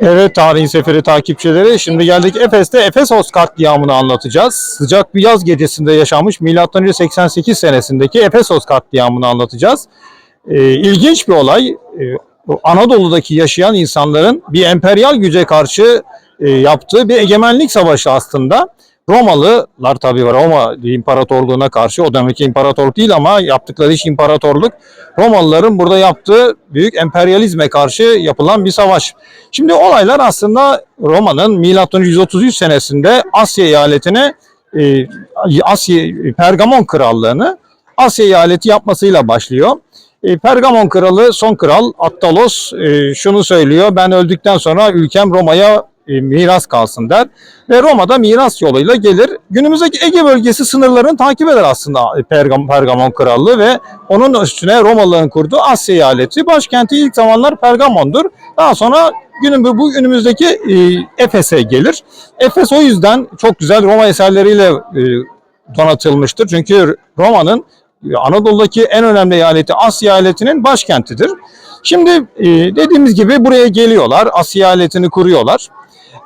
Evet Tarihin Seferi takipçileri. Şimdi geldik Efes'te Efesos katliamını anlatacağız. Sıcak bir yaz gecesinde yaşanmış M.Ö. 88 senesindeki Efesos katliamını anlatacağız. Ee, ilginç bir olay. Ee, Anadolu'daki yaşayan insanların bir emperyal güce karşı e, yaptığı bir egemenlik savaşı aslında. Romalılar tabii var Roma İmparatorluğu'na karşı o dönemki imparatorluk değil ama yaptıkları iş imparatorluk. Romalıların burada yaptığı büyük emperyalizme karşı yapılan bir savaş. Şimdi olaylar aslında Roma'nın milattan 133 senesinde Asya eyaletine e, Asya Pergamon krallığını Asya eyaleti yapmasıyla başlıyor. E, Pergamon kralı son kral Attalos e, şunu söylüyor. Ben öldükten sonra ülkem Roma'ya e, miras kalsın der. Ve Roma'da miras yoluyla gelir. Günümüzdeki Ege bölgesi sınırlarını takip eder aslında Pergam, Pergamon krallığı ve onun üstüne Romalıların kurduğu Asya eyaleti. Başkenti ilk zamanlar Pergamon'dur. Daha sonra günün bu günümüzdeki e, Efes'e gelir. Efes o yüzden çok güzel Roma eserleriyle e, donatılmıştır. Çünkü Roma'nın Anadolu'daki en önemli eyaleti Asya eyaletinin başkentidir. Şimdi e, dediğimiz gibi buraya geliyorlar, Asya eyaletini kuruyorlar.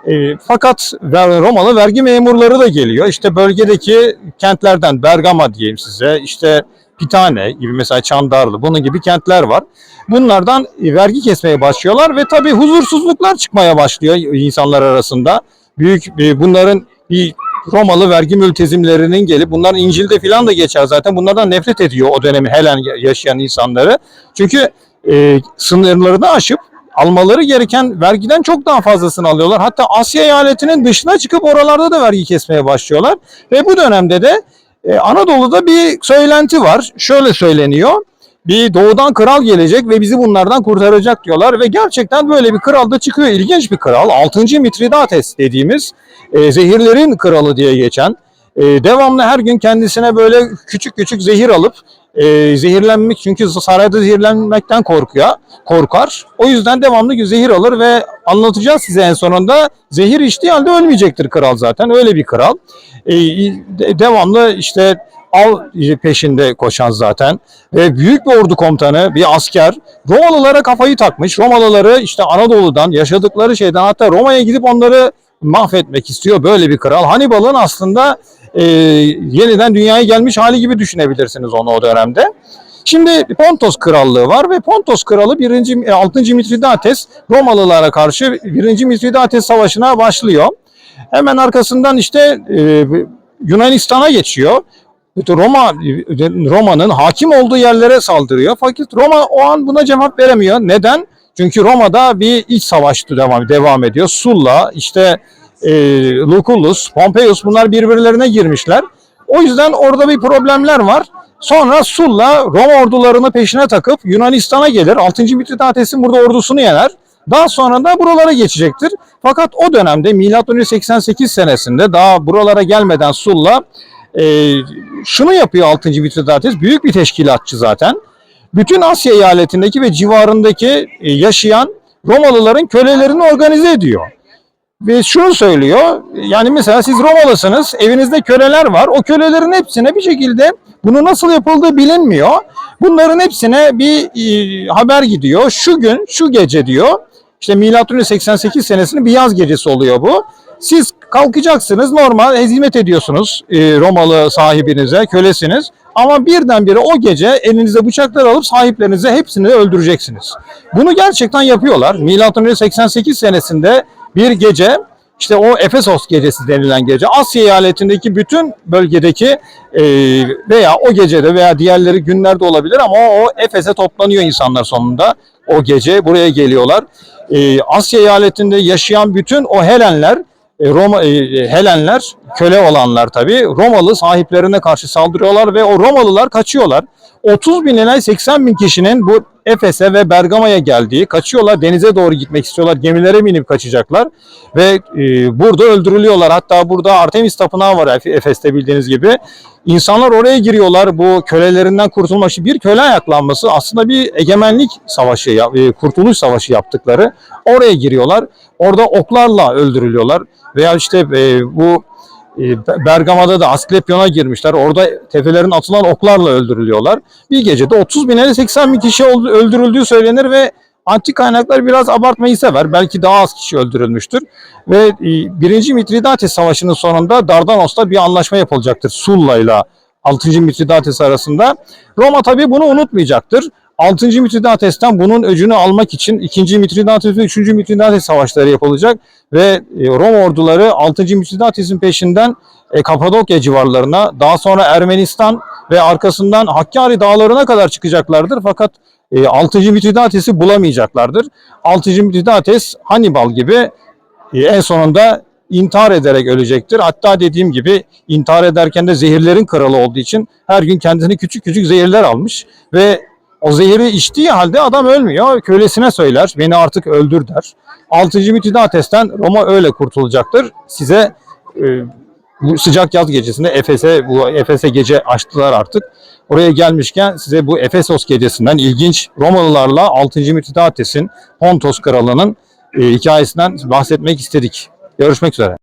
E, fakat Romalı vergi memurları da geliyor. İşte bölgedeki kentlerden Bergama diyeyim size, işte Pitane gibi mesela Çandarlı bunun gibi kentler var. Bunlardan e, vergi kesmeye başlıyorlar ve tabii huzursuzluklar çıkmaya başlıyor insanlar arasında. Büyük e, bunların bir Romalı vergi mültezimlerinin gelip bunlar İncil'de filan da geçer zaten. Bunlardan nefret ediyor o dönemi Helen yaşayan insanları. Çünkü e, sınırlarını aşıp almaları gereken vergiden çok daha fazlasını alıyorlar. Hatta Asya eyaletinin dışına çıkıp oralarda da vergi kesmeye başlıyorlar. Ve bu dönemde de e, Anadolu'da bir söylenti var. Şöyle söyleniyor. Bir doğudan kral gelecek ve bizi bunlardan kurtaracak diyorlar ve gerçekten böyle bir kral da çıkıyor. İlginç bir kral. 6. Mitridates dediğimiz e, zehirlerin kralı diye geçen e, devamlı her gün kendisine böyle küçük küçük zehir alıp e, zehirlenmek çünkü sarayda zehirlenmekten korkuyor, korkar. O yüzden devamlı zehir alır ve anlatacağız size en sonunda zehir içtiği halde ölmeyecektir kral zaten öyle bir kral. E, de- devamlı işte al peşinde koşan zaten ve büyük bir ordu komutanı, bir asker Romalılara kafayı takmış. Romalıları işte Anadolu'dan yaşadıkları şeyden hatta Roma'ya gidip onları mahvetmek istiyor böyle bir kral. Hannibal'ın aslında e, yeniden dünyaya gelmiş hali gibi düşünebilirsiniz onu o dönemde. Şimdi Pontos Krallığı var ve Pontos Kralı 1. 6. Mitridates Romalılara karşı 1. Mitridates Savaşı'na başlıyor. Hemen arkasından işte e, Yunanistan'a geçiyor. Roma Roma'nın hakim olduğu yerlere saldırıyor. Fakat Roma o an buna cevap veremiyor. Neden? Çünkü Roma'da bir iç savaş devam devam ediyor. Sulla, işte e, Lucullus, Pompeius bunlar birbirlerine girmişler. O yüzden orada bir problemler var. Sonra Sulla Roma ordularını peşine takıp Yunanistan'a gelir. 6. Mitriddates'in burada ordusunu yener. Daha sonra da buralara geçecektir. Fakat o dönemde milattan 88 senesinde daha buralara gelmeden Sulla e, şunu yapıyor 6. Mitriddates. Büyük bir teşkilatçı zaten. Bütün Asya eyaletindeki ve civarındaki e, yaşayan Romalıların kölelerini organize ediyor. Ve şunu söylüyor. Yani mesela siz Romalısınız, evinizde köleler var. O kölelerin hepsine bir şekilde bunu nasıl yapıldığı bilinmiyor. Bunların hepsine bir e, haber gidiyor. Şu gün, şu gece diyor. İşte milattan 88 senesinin bir yaz gecesi oluyor bu. Siz kalkacaksınız normal hizmet ediyorsunuz e, Romalı sahibinize, kölesiniz. Ama birdenbire o gece elinize bıçaklar alıp sahiplerinize hepsini öldüreceksiniz. Bunu gerçekten yapıyorlar. Milattan 88 senesinde bir gece işte o Efesos gecesi denilen gece Asya eyaletindeki bütün bölgedeki e, veya o gecede veya diğerleri günlerde olabilir ama o, Efes'e toplanıyor insanlar sonunda. O gece buraya geliyorlar. E, Asya eyaletinde yaşayan bütün o Helenler e, Roma Helenler köle olanlar tabii Romalı sahiplerine karşı saldırıyorlar ve o Romalılar kaçıyorlar. 30 bin ila 80 bin kişinin bu Efes'e ve Bergama'ya geldiği, kaçıyorlar denize doğru gitmek istiyorlar, gemilere binip kaçacaklar ve e, burada öldürülüyorlar. Hatta burada Artemis Tapınağı var Efe- Efes'te bildiğiniz gibi. İnsanlar oraya giriyorlar bu kölelerinden kurtulmak için. Bir köle ayaklanması aslında bir egemenlik savaşı, e, kurtuluş savaşı yaptıkları. Oraya giriyorlar. Orada oklarla öldürülüyorlar. Veya işte e, bu Bergama'da da Asklepion'a girmişler. Orada tepelerin atılan oklarla öldürülüyorlar. Bir gecede 30 bin ile 80 bin kişi öldürüldüğü söylenir ve Antik kaynaklar biraz abartmayı sever. Belki daha az kişi öldürülmüştür. Ve e, 1. Mitridates Savaşı'nın sonunda Dardanos'ta bir anlaşma yapılacaktır. Sulla ile 6. Mitridates arasında. Roma tabii bunu unutmayacaktır. 6. Mitridates'ten bunun öcünü almak için 2. Mitridates ve 3. Mitridates savaşları yapılacak ve e, Roma orduları 6. Mitridates'in peşinden e, Kapadokya civarlarına, daha sonra Ermenistan ve arkasından Hakkari dağlarına kadar çıkacaklardır. Fakat e, 6. Mitridates'i bulamayacaklardır. 6. Mitridates Hannibal gibi e, en sonunda intihar ederek ölecektir. Hatta dediğim gibi intihar ederken de zehirlerin kralı olduğu için her gün kendisine küçük küçük zehirler almış ve o zehri içtiği halde adam ölmüyor. Kölesine söyler, beni artık öldür der. 6. Mitridates'ten Roma öyle kurtulacaktır. Size e, bu sıcak yaz gecesinde Efes'e bu Efes'e gece açtılar artık. Oraya gelmişken size bu Efesos gecesinden ilginç Romalılarla 6. Mitridates'in Pontos kralının e, hikayesinden bahsetmek istedik. Görüşmek üzere.